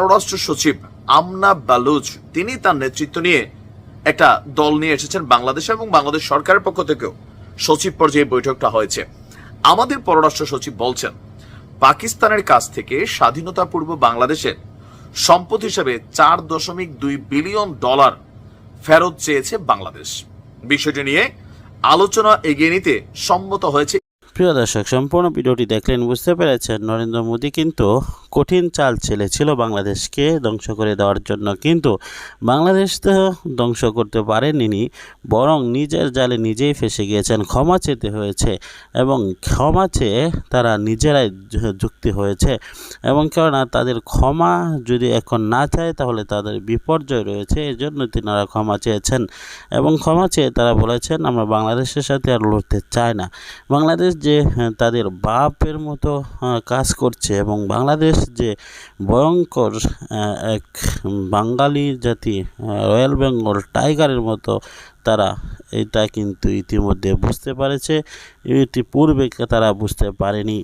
পররাষ্ট্র সচিব আমনা বালুচ, তিনি তার নেতৃত্ব নিয়ে একটা দল নিয়ে এসেছেন বাংলাদেশে এবং বাংলাদেশ সরকারের পক্ষ থেকেও সচিব পর্যায়ে বৈঠকটা হয়েছে। আমাদের পররাষ্ট্র সচিব বলছেন, পাকিস্তানের কাছ থেকে স্বাধীনতা পূর্ব বাংলাদেশের সম্পদ হিসেবে চার দশমিক দুই বিলিয়ন ডলার ফেরত চেয়েছে বাংলাদেশ। বিষয়টি নিয়ে আলোচনা এগিয়ে নিতে সম্মত হয়েছে প্রিয় দর্শক, সম্পূর্ণ ভিডিওটি দেখলেন বুঝতে পেরেছেন, নরেন্দ্র মোদী কিন্তু কঠিন চাল ছেলেছিল বাংলাদেশকে ধ্বংস করে দেওয়ার জন্য। কিন্তু বাংলাদেশ তো ধ্বংস করতে পারেনি বরং নিজের জালে নিজেই ফেসে গিয়েছেন, ক্ষমা চেতে হয়েছে এবং ক্ষমা চেয়ে তারা নিজেরাই যুক্তি হয়েছে। এবং কেননা তাদের ক্ষমা যদি এখন না চায়, তাহলে তাদের বিপর্যয় রয়েছে এই জন্য তিনারা ক্ষমা চেয়েছেন। এবং ক্ষমা চেয়ে তারা বলেছেন, আমরা বাংলাদেশের সাথে আর লড়তে চাই না। বাংলাদেশ যে হ্যাঁ, তাদের বাপের মতো কাজ করছে এবং বাংলাদেশ যে ভয়ঙ্কর এক বাঙালি জাতি রয়্যাল বেঙ্গল টাইগারের মতো তারা এটা কিন্তু ইতিমধ্যে বুঝতে পারেছে। এটি ইতিপূর্বে তারা বুঝতে পারেনি।